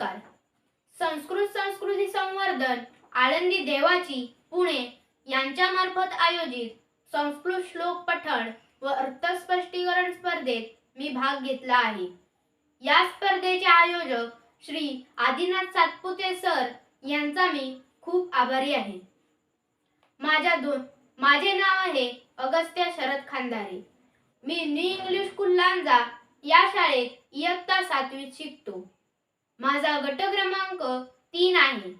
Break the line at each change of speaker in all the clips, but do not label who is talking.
नमस्कार. संस्कृत संस्कृती संवर्धन आळंदी देवाची पुणे यांच्यामार्फत आयोजित संस्कृत श्लोक पठण व अर्थस्पष्टीकरण स्पर्धेत मी भाग घेतला आहे. या स्पर्धेचे आयोजक श्री आदिनाथ सातपुते सर यांचा मी खूप आभारी आहे. माझ्या दोन माझे नाव आहे अगस्त्य शरद खांदारे मी न्यू इंग्लिश कुल्लांजा या शाळेत इयत्ता सातवीत शिकतो. माझा गट क्रमांक तीन आहे.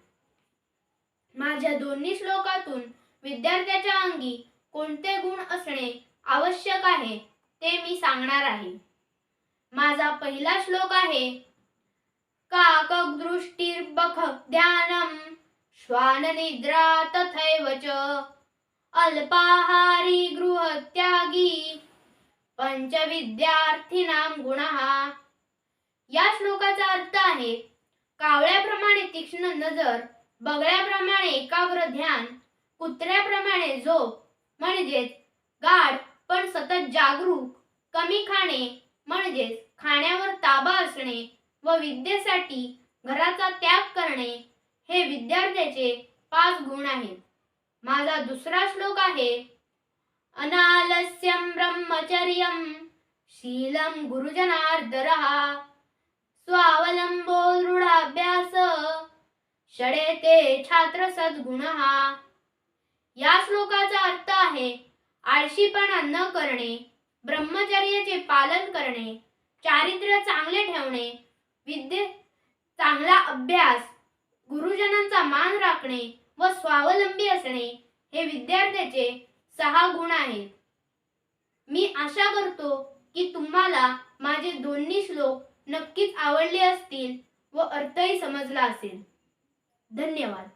माझ्या दोन्ही श्लोकातून विद्यार्थ्याच्या अंगी कोणते गुण असणे आवश्यक आहे ते मी सांगणार आहे. माझा पहिला श्लोक आहे काकदृष्टिर्बख ध्यानम श्वाननिद्रा तथैव च अल्पाहारी गृहत्यागी पंचविद्यार्थीनाम गुण। या श्लोकाचा अर्थ आहे. कावळ्याप्रमाणे तीक्ष्ण नजर बगळ्याप्रमाणे एकाग्र ध्यान कुत्र्याप्रमाणे झोप म्हणजेच गाढ पण सतत जागरूक कमी खाणे म्हणजेच खाण्यावर ताबा असणे व विद्येसाठी घराचा त्याग करणे हे विद्यार्थ्याचे पाच गुण आहेत. माझा दुसरा श्लोक आहे अनालस्यम ब्रह्मचर्यम शीलम गुरुजनार्दरहा षडेते छात्र सद्गुण हा. या श्लोकाचा अर्थ आहे आळशीपणा न करणे ब्रह्मचर्याचे पालन करणे चारित्र्य चांगले ठेवणे विद्ये चांगला अभ्यास गुरुजनांचा मान राखणे व स्वावलंबी असणे हे विद्यार्थ्याचे सहा गुण आहेत. मी आशा करतो की तुम्हाला माझे दोन्ही श्लोक नक्कीच आवडले असतील व अर्थही समजला असेल. धन्यवाद.